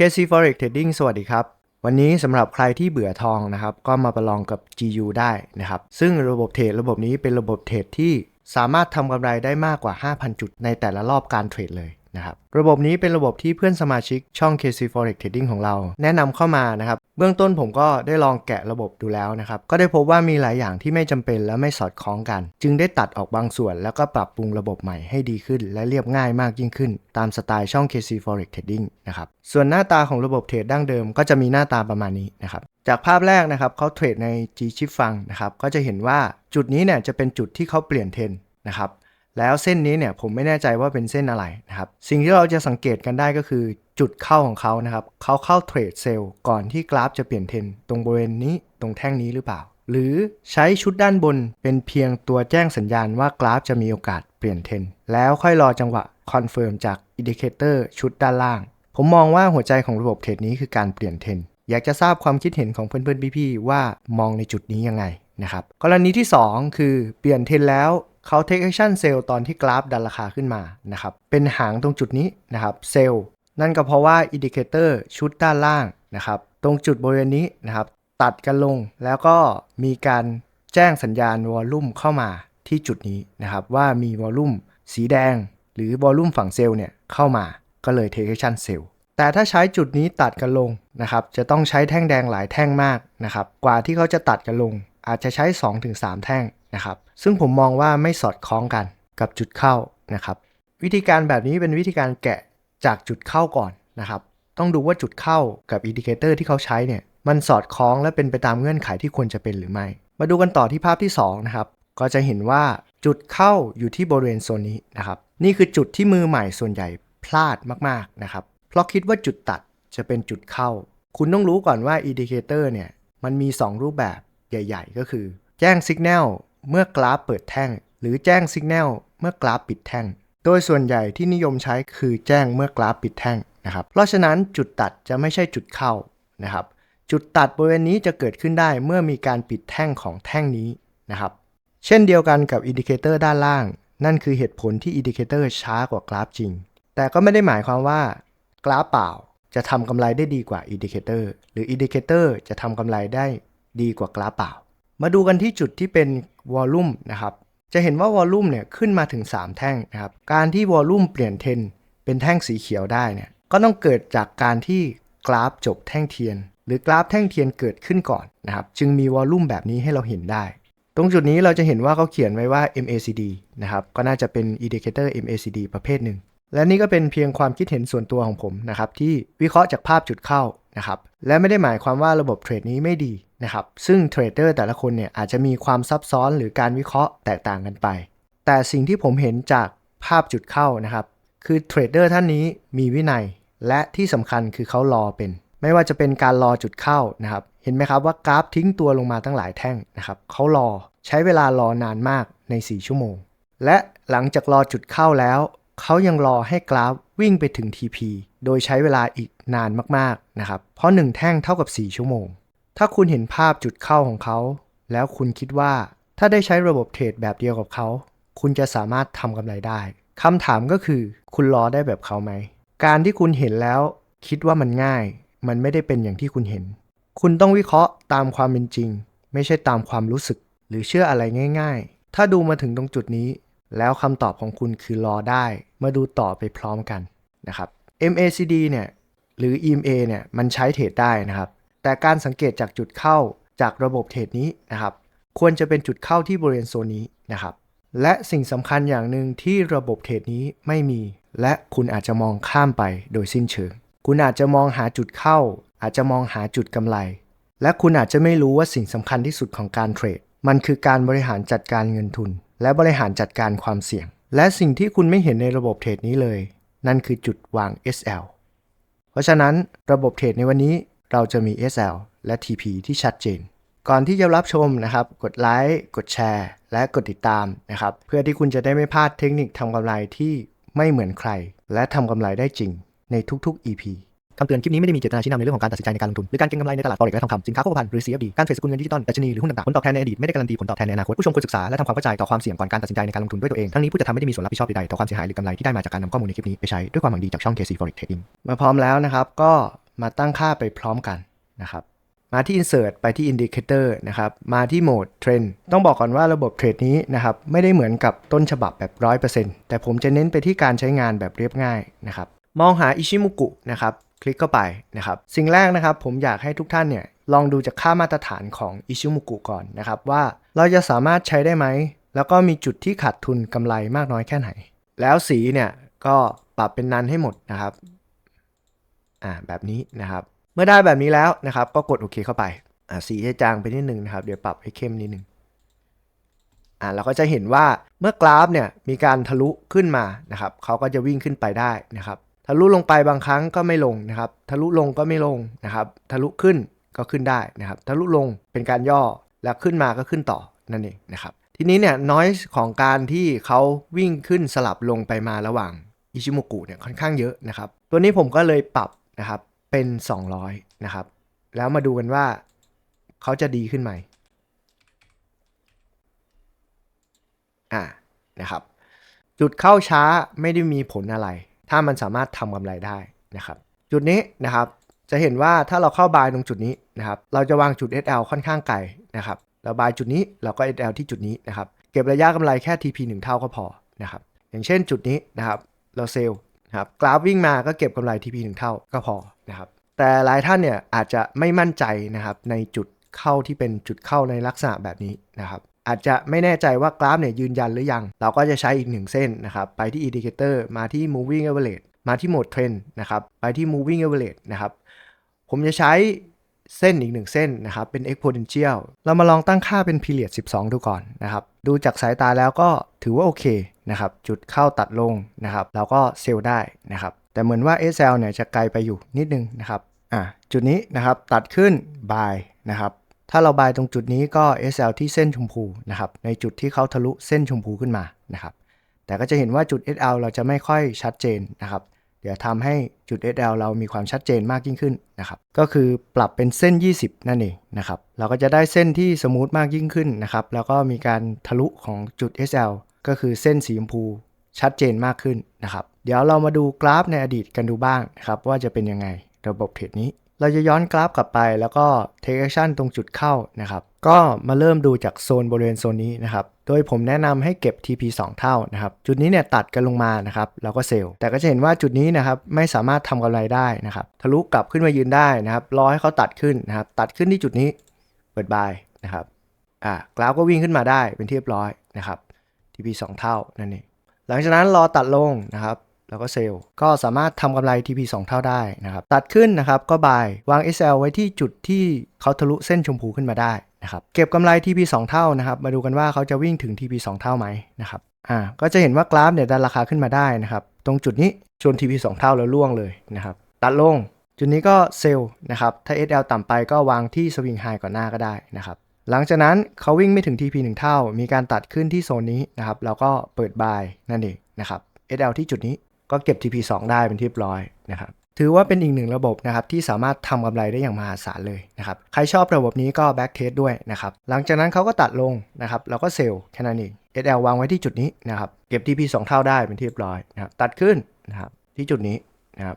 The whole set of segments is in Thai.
KC Forex Trading สวัสดีครับ วันนี้สำหรับใครที่เบื่อทองนะครับ ก็มาประลองกับ GU ได้นะครับ ซึ่งระบบเทรดระบบนี้เป็นระบบเทรดที่สามารถทำกำไรได้มากกว่า 5,000 จุดในแต่ละรอบการเทรดเลย นะครับระบบนี้เป็นระบบที่เพื่อนสมาชิกช่อง KC Forex Trading ของเรา แนะนำเข้ามานะครับเบื้องต้นผมก็ได้ลองแกะระบบดูแล้วนะครับก็ได้พบว่ามีหลายอย่างที่ไม่จำเป็นและไม่สอดคล้องกัน จึงได้ตัดออกบางส่วน แล้วก็ปรับปรุงระบบใหม่ให้ดีขึ้น และเรียบง่ายมากยิ่งขึ้น ตามสไตล์ช่อง KC Forex Trading นะครับส่วนหน้าตาของระบบเทรดดั้งเดิมก็จะมีหน้าตาประมาณนี้นะครับจากภาพแรกนะครับเขาเทรดใน G Chip Fund นะครับก็จะเห็นว่าจุดนี้เนี่ยจะเป็นจุดที่เขาเปลี่ยนเทรนนะครับ แล้วเส้นนี้เนี่ยผมไม่แน่ใจว่าเป็นเส้นอะไรนะครับ สิ่งที่เราจะสังเกตกันได้ก็คือจุดเข้าของเขานะครับ เขาเข้าเทรดเซลล์ก่อนที่กราฟจะเปลี่ยนเทรนด์ตรงบริเวณนี้ตรงแท่งนี้หรือเปล่า หรือใช้ชุดด้านบนเป็นเพียงตัวแจ้งสัญญาณว่ากราฟจะมีโอกาสเปลี่ยนเทรนแล้วค่อยรอจังหวะคอนเฟิร์มจากอินดิเคเตอร์ชุดด้านล่าง ผมมองว่าหัวใจของระบบเทรดนี้คือการเปลี่ยนเทรนอยากจะทราบความคิดเห็นของเพื่อนๆพี่ๆว่ามองในจุดนี้ยังไงนะครับกรณีที่ 2 คือเปลี่ยนเทรนแล้ว เขา take action sell ตอนที่กราฟดันราคาขึ้นมานะครับเป็นหางตรงจุดนี้นะครับเซลล์นั่นก็เพราะว่าอินดิเคเตอร์ชุดด้านล่างนะครับตรงจุดบริเวณนี้นะครับตัดกันลงแล้วก็มีการแจ้งสัญญาณวอลลุ่มเข้ามาที่จุดนี้นะครับว่ามีวอลลุ่มสีแดง หรือวอลลุ่มฝั่งเซลล์เนี่ยเข้ามาก็เลย take action sell แต่ถ้าใช้จุดนี้ตัดกันลงนะครับจะต้องใช้แท่งแดงหลายแท่งมากนะครับกว่าที่เขาจะตัดกันลง อาจจะใช้ 2-3 แท่ง นะครับซึ่งผมมองว่าไม่สอดคล้องกันกับจุดเข้านะครับวิธีการแบบนี้เป็นวิธีการแกะจากจุดเข้าก่อนนะครับต้องดูว่าจุดเข้ากับอินดิเคเตอร์ที่เขาใช้เนี่ยมันสอดคล้องและเป็นไปตามเงื่อนไขที่ควรจะเป็นหรือไม่ มาดูกันต่อที่ภาพที่2นะครับก็จะเห็นว่าจุดเข้าอยู่ที่บริเวณโซนนี้นะครับนี่คือจุดที่มือใหม่ส่วนใหญ่พลาดมากๆนะครับเพราะคิดว่าจุดตัดจะเป็นจุดเข้า คุณต้องรู้ก่อนว่าอินดิเคเตอร์เนี่ยมันมี 2 รูปแบบใหญ่ ๆ ก็คือ แจ้งสัญญาณเมื่อกราฟเปิดแท่ง หรือแจ้งสัญญาณเมื่อกราฟปิดแท่ง โดยส่วนใหญ่ที่นิยมใช้คือแจ้งเมื่อกราฟปิดแท่งนะครับ เพราะฉะนั้นจุดตัดจะไม่ใช่จุดเข้านะครับ จุดตัดบริเวณนี้จะเกิดขึ้นได้เมื่อมีการปิดแท่งของแท่งนี้นะครับ เช่นเดียวกันกับอินดิเคเตอร์ด้านล่าง นั่นคือเหตุผลที่อินดิเคเตอร์ช้ากว่ากราฟจริง แต่ก็ไม่ได้หมายความว่ากราฟเปล่าจะทำกำไรได้ดีกว่าอินดิเคเตอร์หรืออินดิเคเตอร์จะทำกำไรได้ดีกว่ากราฟเปล่า มาดูกันที่จุดที่เป็นวอลลุ่มนะครับ จะเห็นว่าวอลลุ่มเนี่ยขึ้นมาถึง 3 แท่งนะครับ การที่วอลลุ่มเปลี่ยนเทนเป็นแท่งสีเขียวได้เนี่ย ก็ต้องเกิดจากการที่กราฟจบแท่งเทียน หรือกราฟแท่งเทียนเกิดขึ้นก่อนนะครับ จึงมีวอลลุ่มแบบนี้ให้เราเห็นได้ ตรงจุดนี้เราจะเห็นว่าเขาเขียนไว้ว่า MACD นะครับ ก็น่าจะเป็นอินดิเคเตอร์ MACD ประเภทหนึ่ง และนี่ก็เป็นเพียงความคิดเห็นส่วนตัวของผมนะครับที่วิเคราะห์จากภาพจุดเข้านะครับและไม่ได้หมายความว่าระบบเทรดนี้ไม่ดีนะครับซึ่งเทรดเดอร์แต่ละคนเนี่ยอาจจะมีความซับซ้อนหรือการวิเคราะห์แตกต่างกันไป แต่สิ่งที่ผมเห็นจากภาพจุดเข้านะครับคือเทรดเดอร์ท่านนี้มีวินัย และที่สำคัญคือเขารอเป็น ไม่ว่าจะเป็นการรอจุดเข้านะครับเห็นไหมครับว่ากราฟทิ้งตัวลงมาตั้งหลายแท่งนะครับเขารอใช้เวลารอนานมากใน 4 ชั่วโมง และหลังจากรอจุดเข้าแล้ว เขายังรอให้กราฟวิ่งไปถึง TP โดยใช้เวลาอีกนานมากๆนะครับ เพราะ 1 แท่งเท่ากับ 4 ชั่วโมง ถ้าคุณเห็นภาพจุดเข้าของเขา แล้วคุณคิดว่าถ้าได้ใช้ระบบเทรดแบบเดียวกับเขา คุณจะสามารถทำกำไรได้คำถามก็คือคุณรอได้แบบเขาไหม การที่คุณเห็นแล้ว คิดว่ามันง่าย มันไม่ได้เป็นอย่างที่คุณเห็น คุณต้องวิเคราะห์ตามความเป็นจริง ไม่ใช่ตามความรู้สึก หรือเชื่ออะไรง่าย ๆ ถ้าดูมาถึงตรงจุดนี้ แล้วคำตอบของคุณคือรอได้ มาดูต่อไปพร้อมกันนะครับ MACD เนี่ยหรือ EMA เนี่ยมันใช้เทรดได้นะครับ แต่การสังเกตจากจุดเข้าจากระบบเทรดนี้นะครับ ควรจะเป็นจุดเข้าที่บริเวณโซนนี้นะครับ และสิ่งสำคัญอย่างหนึ่งที่ระบบเทรดนี้ไม่มี และคุณอาจจะมองข้ามไปโดยสิ้นเชิง คุณอาจจะมองหาจุดเข้า อาจจะมองหาจุดกำไร และคุณอาจจะไม่รู้ว่าสิ่งสำคัญที่สุดของการเทรด มันคือการบริหารจัดการเงินทุน และบริหารจัดการความเสี่ยง และสิ่งที่คุณไม่เห็นในระบบเทรดนี้เลย นั่นคือจุดวาง SL เพราะฉะนั้นระบบเทรดในวันนี้เราจะมี SL และ TP ที่ชัดเจน ก่อนที่จะรับชมนะครับ กดไลค์ กดแชร์ และกดติดตามนะครับ เพื่อที่คุณจะได้ไม่พลาดเทคนิคทำกำไรที่ไม่เหมือนใคร และทำกำไรได้จริงในทุกๆ EP คำเตือนคลิปนี้ไม่ได้มีเจตนาชี้นำในเรื่องของการตัดสินใจในการลงทุนหรือการเก็งกำไรในตลาด forex และทองคำสินค้าโภคภัณฑ์หรือ CFD การเทรดสกุลเงินดิจิตอลดัชนีหรือหุ้นต่างๆผลตอบแทนในอดีตไม่ได้การันตีผลตอบแทนในอนาคตผู้ชมควรศึกษาและทำความเข้าใจต่อความเสี่ยงก่อนการตัดสินใจในการลงทุนด้วยตัวเองทั้งนี้ผู้จะทำไม่ได้มีส่วนรับผิดชอบใดๆต่อความเสียหายหรือกำไรที่ได้มาจากการนำข้อมูลในคลิปนี้ไปใช้ด้วยความหวังดีจากช่อง KC Forex Trading มาพร้อมแล้วนะครับก็มาตั้งค่าไปพร้อมกันนะครับมาที่ insert ไปที่ indicator นะครับมาที่โหมด trend ต้องบอกก่อนว่าระบบเทรดนี้นะครับไม่ได้เหมือนกับต้นฉบับแบบ 100%แต่ผมจะเน้นไปที่การใช้งานแบบเรียบง่ายนะครับมองหาอิชิมุกุนะครับ คลิกเข้าไปนะครับ สิ่งแรกนะครับผมอยากให้ทุกท่านเนี่ยลองดูจากค่ามาตรฐานของอิชิมุกุก่อนนะครับ ว่าเราจะสามารถใช้ได้ไหม แล้วก็มีจุดที่ขาดทุนกำไรมากน้อยแค่ไหน แล้วสีเนี่ยก็ปรับเป็นนันให้หมดนะครับอ่าแบบนี้นะครับ เมื่อได้แบบนี้แล้วนะครับ ก็กดโอเคเข้าไปอ่าสีจะจางไปนิดนึงนะครับ เดี๋ยวปรับให้เข้มนิดนึงอ่าเราก็จะเห็นว่าเมื่อกราฟเนี่ยมีการทะลุขึ้นมานะครับเขาก็จะวิ่งขึ้นไปได้นะครับ ทะลุลงไปบางครั้งก็ไม่ลงนะครับ ทะลุลงก็ไม่ลงนะครับ ทะลุขึ้นก็ขึ้นได้นะครับ ทะลุลงเป็นการย่อแล้วขึ้นมาก็ขึ้นต่อนั่นเองนะครับ ทีนี้เนี่ยน้อยของการที่เขาวิ่งขึ้นสลับลงไปมาระหว่างอิชิโมกุเนี่ยค่อนข้างเยอะนะครับ ตัวนี้ผมก็เลยปรับนะครับเป็น 200 นะครับ แล้วมาดูกันว่าเขาจะดีขึ้นไหมอ่านะครับ จุดเข้าช้าไม่ได้มีผลอะไร ถ้ามันสามารถทำกำไรได้นะครับจุดนี้นะครับจะเห็นว่าถ้าเราเข้าบายตรงจุดนี้นะครับเราจะวางจุด SL ค่อนข้างไกลนะครับเราบายจุดนี้เราก็ SL ที่จุดนี้นะครับเก็บระยะกำไรแค่ TP 1 เท่าก็พอนะครับอย่างเช่นจุดนี้นะครับเราเซลล์นะครับกราฟวิ่งมาก็เก็บกำไร TP 1 เท่าก็พอนะครับแต่หลายท่านเนี่ยอาจจะไม่มั่นใจนะครับในจุดเข้าที่เป็นจุดเข้าในลักษณะแบบนี้นะครับ อาจจะไม่แน่ใจว่ากราฟเนี่ยยืนยันหรือยัง เราก็จะใช้อีกหนึ่งเส้นนะครับไปที่ indicator มาที่ moving average มาที่โหมด trend นะครับไปที่ moving average นะครับผมจะใช้เส้นอีกหนึ่งเส้นนะครับเป็น exponential เรามาลองตั้งค่าเป็น period 12 ดูก่อนนะครับดูจากสายตาแล้วก็ถือว่าโอเคนะครับจุดเข้าตัดลงนะครับเราก็เซลล์ได้นะครับแต่เหมือนว่า SL เนี่ยจะไกลไปอยู่นิดนึงนะครับอะจุดนี้นะครับตัดขึ้น buy นะครับ ถ้าเราบายตรงจุดนี้ก็ SL ที่เส้นชมพูนะครับ ในจุดที่เขาทะลุเส้นชมพูขึ้นมานะครับ แต่ก็จะเห็นว่าจุด SL เราจะไม่ค่อยชัดเจนนะครับ เดี๋ยวทำให้จุด SL เรามีความชัดเจนมากยิ่งขึ้นนะครับ ก็คือปรับเป็นเส้น 20 นั่นเองนะครับ เราก็จะได้เส้นที่สมูทมากยิ่งขึ้นนะครับ แล้วก็มีการทะลุของจุด SL ก็คือเส้นสีชมพูชัดเจนมากขึ้นนะครับ เดี๋ยวเรามาดูกราฟในอดีตกันดูบ้างนะครับว่าจะเป็นยังไงระบบเทรดนี้ เราจะย้อนกราฟกลับไปแล้วก็ take action ตรงจุดเข้านะครับ ก็มาเริ่มดูจากโซนบริเวณโซนนี้นะครับ โดยผมแนะนำให้เก็บ TP 2 เท่านะครับ จุดนี้เนี่ยตัดกันลงมานะครับแล้วก็เซลล์ แต่ก็จะเห็นว่าจุดนี้นะครับไม่สามารถทำกำไรได้นะครับ ทะลุกลับขึ้นมายืนได้นะครับ รอให้เขาตัดขึ้นนะครับ ตัดขึ้นที่จุดนี้ เปิดบายนะครับ อ่ากราฟก็วิ่งขึ้นมาได้เป็นที่เรียบร้อยนะครับ TP 2 เท่านั่นเอง หลังจากนั้นรอตัดลงนะครับ แล้วก็เซลล์ก็สามารถทำกำไร TP 2 เท่าได้นะครับ ตัดขึ้นนะครับก็บายวาง SL ไว้ที่จุดที่เขาทะลุเส้นชมพูขึ้นมาได้นะครับ เก็บกำไร TP 2 เท่านะครับ มาดูกันว่าเขาจะวิ่งถึง TP 2 เท่าไหมนะครับ อ่า ก็จะเห็นว่ากราฟเนี่ยดันราคาขึ้นมาได้นะครับ ตรงจุดนี้ชน TP 2 เท่าแล้วล่วงเลยนะครับ ตัดลง จุดนี้ก็เซลล์นะครับ ถ้า SL ต่ำไปก็วางที่สวิงไฮก่อนหน้าก็ได้นะครับหลังจากนั้นเขาวิ่งไม่ถึง TP 1 เท่า มีการตัดขึ้นที่โซนนี้นะครับ แล้วก็เปิดบายนั่นเองนะครับ SL ที่จุดนี้ ก็เก็บ TP 2 ได้เป็นที่เรียบร้อยนะครับถือว่าเป็นอีกหนึ่งระบบนะครับที่สามารถทำกำไรได้อย่างมหาศาลเลยนะครับใครชอบระบบนี้ก็แบ็กเทสด้วยนะครับหลังจากนั้นเขาก็ตัดลงนะครับแล้วก็เซลล์แค่นั้นเอง SL วางไว้ที่จุดนี้นะครับเก็บ TP 2 เท่าได้เป็นที่เรียบร้อยนะครับตัดขึ้นนะครับที่จุดนี้นะครับ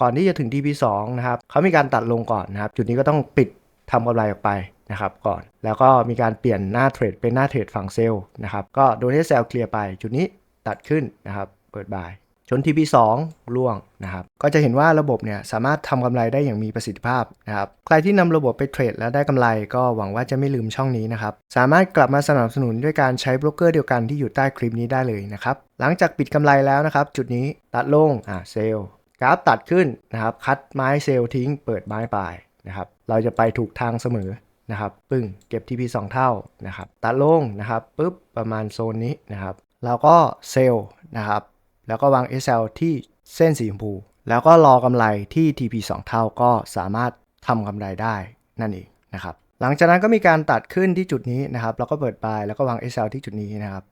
ก่อนที่จะถึง TP 2นะครับเขามีการตัดลงก่อนนะครับจุดนี้ก็ต้องปิดทำกำไรออกไปนะครับก่อนแล้วก็มีการเปลี่ยนหน้าเทรดเป็นหน้าเทรดฝั่งเซลล์นะครับก็โดนให้เซลล์เคลียร์ไปจุดนี้ตัดขึ้นนะครับ เปิดบาย ชน TP 2ล่วงนะครับก็จะเห็นว่าระบบเนี่ยสามารถทำกำไรได้อย่างมีประสิทธิภาพนะครับใครที่นำระบบไปเทรดแล้วได้กำไรก็หวังว่าจะไม่ลืมช่องนี้นะครับสามารถกลับมาสนับสนุนด้วยการใช้โบรกเกอร์เดียวกันที่อยู่ใต้คลิปนี้ได้เลยนะครับหลังจากปิดกำไรแล้วนะครับจุดนี้ตัดลงอ่าเซล์กราฟตัดขึ้นนะครับคัดไม้เซล์ทิ้ง เปิดไม้ปลายนะครับเราจะไปถูกทางเสมอนะครับปึ้งเก็บ TP 2 เท่านะครับตัดลงนะครับปุ๊บประมาณโซนนี้นะครับเราก็เซลล์นะครับ แล้วก็วาง SL ที่เส้นสีชมพู แล้วก็รอกำไรที่ TP 2 เท่าก็สามารถทำกำไรได้นั่นเองนะครับ หลังจากนั้นก็มีการตัดขึ้นที่จุดนี้นะครับ แล้วก็เปิดบายแล้วก็วาง SL ที่จุดนี้นะครับ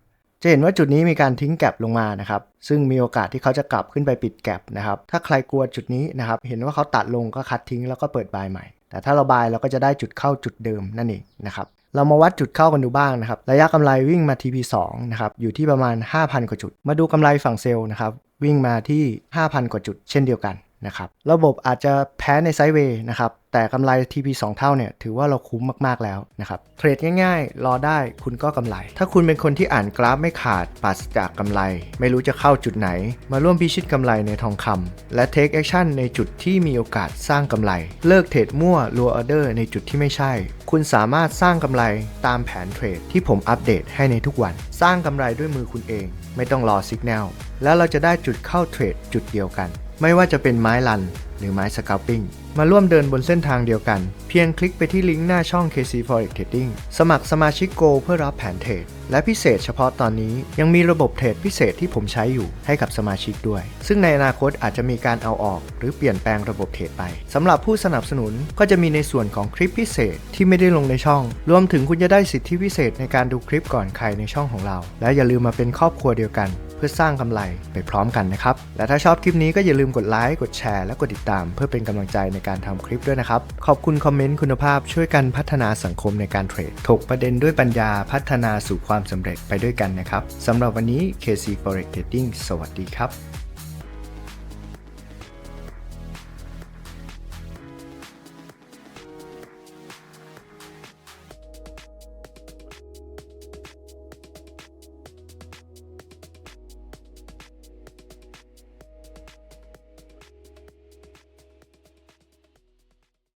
จะเห็นว่าจุดนี้มีการทิ้งแกลบลงมานะครับ ซึ่งมีโอกาสที่เขาจะกลับขึ้นไปปิดแกลบนะครับ ถ้าใครกลัวจุดนี้นะครับ เห็นว่าเขาตัดลงก็คัดทิ้งแล้วก็เปิดบายใหม่ แต่ถ้าเราบายเราก็จะได้จุดเข้าจุดเดิมนั่นเองนะครับ เรามาวัดจุดเข้ากันดูบ้างนะครับ ระยะกำไรวิ่งมา TP 2 นะครับอยู่ที่ประมาณ 5,000 กว่าจุด มาดูกำไรฝั่งเซลล์นะครับวิ่งมาที่ 5,000 กว่าจุด เช่นเดียวกัน นะครับระบบอาจจะแพ้ในไซด์เวย์นะครับแต่กำไร TP 2 เท่าเนี่ยถือว่าเราคุ้มมาก ๆ แล้วนะครับเทรดง่ายๆ รอได้คุณก็กำไร ถ้าคุณเป็นคนที่อ่านกราฟไม่ขาดปราศจากกำไร ไม่รู้จะเข้าจุดไหน มาร่วมพิชิตกำไรในทองคำและ Take Action ในจุดที่มีโอกาสสร้างกำไร เลิกเทรดมั่วรัวออเดอร์ในจุดที่ไม่ใช่ คุณสามารถสร้างกำไรตามแผนเทรดที่ผมอัปเดตให้ในทุกวัน สร้างกำไรด้วยมือคุณเอง ไม่ต้องรอสัญญาณ แล้วเราจะได้จุดเข้าเทรดจุดเดียวกัน ไม่ว่าจะเป็นไม้ลันหรือไม้สก a ลปิ้งมาร่วมเดินบนเส้นทางเดียวกัน เพียงคลิกไปที่ลิงก์หน้าช่อง KC Forex Trading สมัครสมาชิก Go เพื่อรับแผนเทรด และพิเศษเฉพาะตอนนี้ยังมีระบบเทรดพิเศษที่ผมใช้อยู่ให้กับสมาชิกด้วย ซึ่งในอนาคตอาจจะมีการเอาออก หรือเปลี่ยนแปลงระบบเทรดไปสำหรับผู้สนับสนุนก็จะมีในส่วนของคลิปพิเศษที่ไม่ได้ลงในช่อง รวมถึงคุณจะได้สิทธิพิเศษในการดูคลิปก่อนใครในช่องของเรา และอย่าลืมมาเป็นครอบครัวเดียวกัน พื่อสร้างกำไรไปพร้อมกันนะครับ และถ้าชอบคลิปนี้ก็อย่าลืมกดไลค์ กดแชร์ และกดติดตาม เพื่อเป็นกำลังใจในการทำคลิปด้วยนะครับ ขอบคุณคอมเมนต์คุณภาพช่วยกันพัฒนาสังคมในการเทรด ถกประเด็นด้วยปัญญาพัฒนาสู่ความสำเร็จไปด้วยกันนะครับสำหรับวันนี้ KC Forex Trading สวัสดีครับ